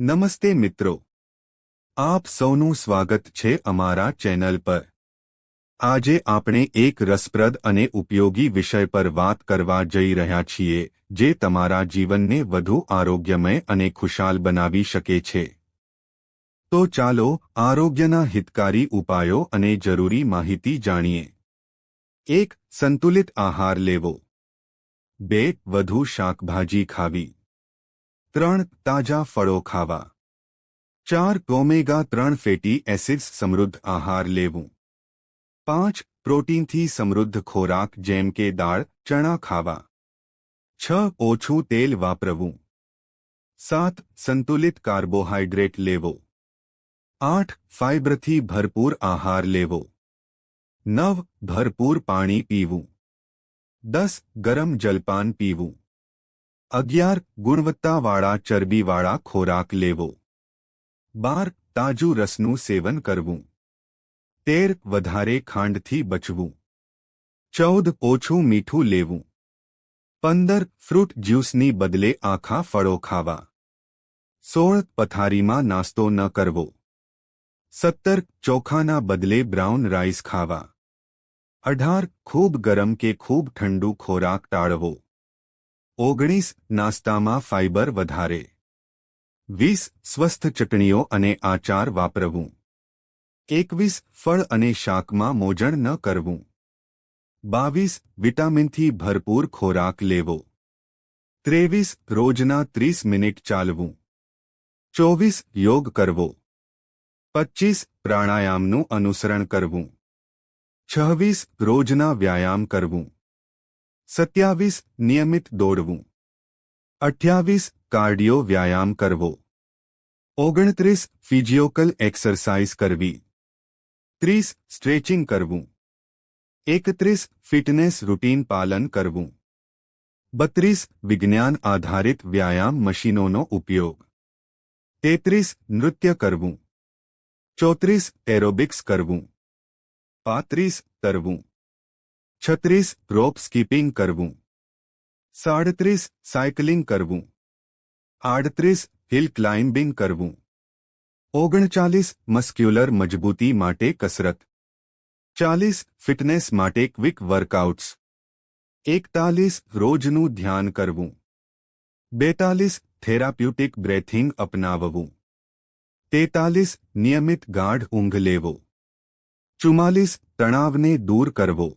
નમસ્તે મિત્રો આપ સૌનું સ્વાગત છે અમારા ચેનલ પર આજે આપણે એક રસપ્રદ અને ઉપયોગી વિષય પર વાત કરવા જઈ રહ્યા છીએ જે તમારા જીવનને વધુ આરોગ્યમય અને ખુશાલ બનાવી શકે છે તો ચાલો આરોગ્યના હિતકારી ઉપાયો અને જરૂરી માહિતી જાણીએ એક સંતુલિત આહાર લેવો બે વધુ શાકભાજી ખાવી त्रण ताजा फड़ो खावा चार ओमेगा त्रण फेटी एसिड्स समृद्ध आहार लेवू पांच प्रोटीन थी समृद्ध खोराक जेम के दाल चना खावा छह तेल वापरवू सात संतुलित कार्बोहाइड्रेट लेव आठ फाइबर थी भरपूर आहार लेव नव भरपूर पानी पीवू दस गरम जलपान पीवू 11 गुणवत्ता वाला चर्बी वाला ખોરાક લેવો 12 તાજુ રસનું સેવન કરવું 13 વધારે ખાંડથી બચવું 14 ઓછું મીઠું લેવું 15 ફ્રૂટ જ્યુસની બદલે આખા ફળો ખાવા 16 પથારીમાં નાસ્તો ન કરવો 17 ચોખાના બદલે બ્રાઉન રાઇસ ખાવા 18 ખૂબ ગરમ કે ખૂબ ઠંડો ખોરાક ટાળવો ઓગણીસ નાસ્તામાં ફાઇબર વધારે વીસ સ્વસ્થ ચટણીઓ અને આચાર વાપરવું એકવીસ ફળ અને શાકમાં મોજણ ન કરવું બાવીસ વિટામિનથી ભરપૂર ખોરાક લેવો ત્રેવીસ રોજના ત્રીસ મિનિટ ચાલવું ચોવીસ યોગ કરવો પચ્ચીસ પ્રાણાયામનું અનુસરણ કરવું છવ્વીસ રોજના વ્યાયામ કરવું सत्यावीस नियमित दौड़व अठयावीस कार्डियो व्यायाम करवो ओगणतरीस फिजिओकल एक्सरसाइज करवी तीस स्ट्रेचिंग करव एकत्रीस फिटनेस रूटीन पालन करव बत्रीस विज्ञान आधारित व्यायाम मशीनों उपयोग तेतरीस नृत्य करव चौतरीस एरोबिक्स करव पात्रीस तरवूँ छत्रीस रोप स्कीपिंग करवूं साढ़तीस साइकिलिंग करवूं आड़तीस हिल क्लाइंबिंग करवूं ओगणचालीस मस्क्यूलर मजबूती माटे कसरत चालीस फिटनेस माटे क्विक वर्कआउट्स एकतालीस रोजनू ध्यान करवूं बेतालीस थेराप्यूटिक ब्रेथिंग अपनावूं तेतालीस नियमित गाढ़ ऊँघ लेवो चुम्मास तनाव ने दूर करवो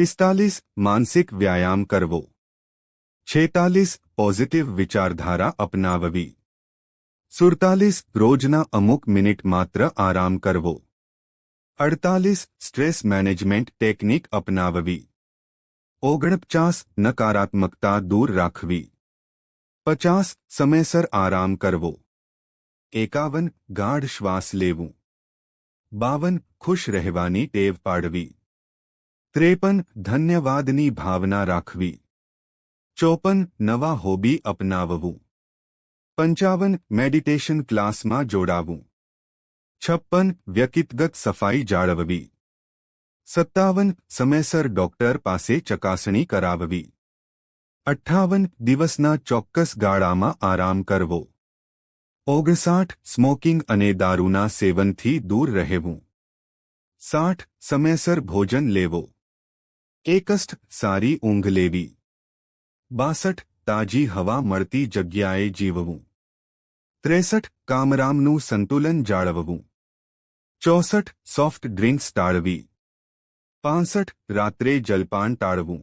पिस्तालीस मानसिक व्यायाम करवो छेतालीस पॉजिटिव विचारधारा अपनावी सुड़तालीस रोजना अमुक मिनिट मात्र आराम करवो अड़तालीस स्ट्रेस मैनेजमेंट टेक्निक अपनावी ओगणपचास नकारात्मकता दूर राखवी पचास समयसर आराम करवो एकावन गाढ़ श्वास लेव बावन खुश रहवानी टेव पाड़वी त्रेपन धन्यवादनी भावना राखवी चौपन नवा होबी अपनाववू पंचावन मेडिटेशन क्लास में जोड़व छप्पन व्यक्तिगत सफाई जाड़ववी सत्तावन समयसर डॉक्टर पास चकासणी करी अठावन दिवस चौक्कस गाड़ा में आराम करवो ओगसाठ स्मोकिंग दारूना सेवन थी दूर रहू साठ समयसर भोजन लेवो एकष्ट सारी ऊँघ लेवी बासठ ताजी हवा मरती जग्याए जीववू त्रेसठ कामरामनु संतुलन जाड़ववू चौसठ सॉफ्ट ड्रिंक्स टाड़वी पांसठ रात्र जलपान टाड़व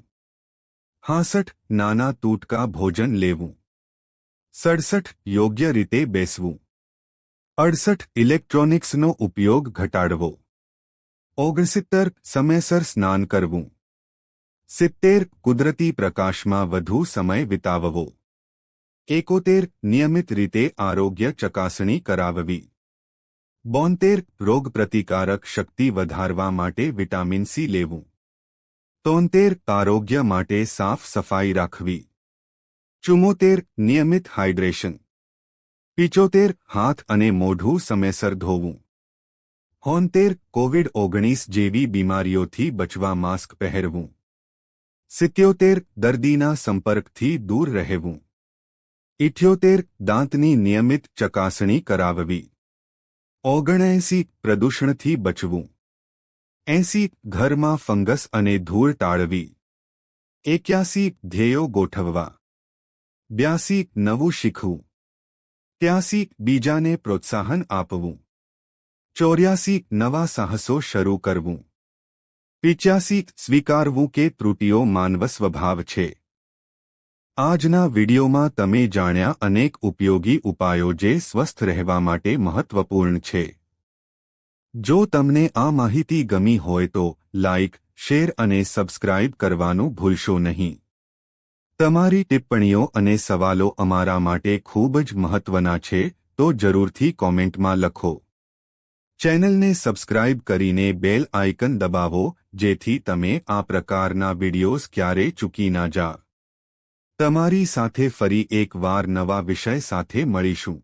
हासठ नाना तूटका भोजन लेव सड़सठ योग्य रीते बेसव अड़सठ इलेक्ट्रॉनिक्स नो उपयोग घटाड़व ओगसितर समयसर स्नान करवूं સિત્તેર કુદરતી પ્રકાશમાં વધુ સમય વિતાવવો એકોતેર નિયમિત રીતે આરોગ્ય ચકાસણી કરાવવી બોતેર રોગપ્રતિકારક શક્તિ વધારવા માટે વિટામિન સી લેવું તોતેર આરોગ્ય માટે સાફ સફાઈ રાખવી ચુમોતેર નિયમિત હાઇડ્રેશન પિચોતેર હાથ અને મોઢું સમયસર ધોવું હોનતેર કોવિડ ઓગણીસ જેવી બીમારીઓથી બચવા માસ્ક પહેરવું સિત્યોતેર દર્દીના સંપર્કથી દૂર રહેવું ઇઠ્યોતેર દાંતની નિયમિત ચકાસણી કરાવવી ઓગણએંસી પ્રદૂષણથી બચવું એંસી ઘરમાં ફંગસ અને ધૂળ ટાળવી એક્યાસી ધ્યેયો ગોઠવવા બ્યાસી નવું શીખવું ત્યાસી બીજાને પ્રોત્સાહન આપવું ચોર્યાસી નવા સાહસો શરૂ કરવું પિચ્યાસી સ્વીકારવું કે ત્રુટીઓ માનવ સ્વભાવ છે આજના વિડિયોમાં તમે જાણ્યા અનેક ઉપયોગી ઉપાયો જે સ્વસ્થ રહેવા માટે મહત્વપૂર્ણ છે જો તમને આ માહિતી ગમી હોય તો લાઇક શેર અને સબસ્ક્રાઇબ કરવાનું ભૂલશો નહીં તમારી ટિપ્પણીઓ અને સવાલો અમારા માટે ખૂબ જ મહત્વના છે તો જરૂરથી કોમેન્ટમાં લખો ચેનલને સબસ્ક્રાઇબ કરીને બેલ આઇકન દબાવો જેથી તમે આ પ્રકારના વિડીયોઝ ક્યારે ચૂકી ના જા તમારી સાથે ફરી એકવાર નવા વિષય સાથે મળીશું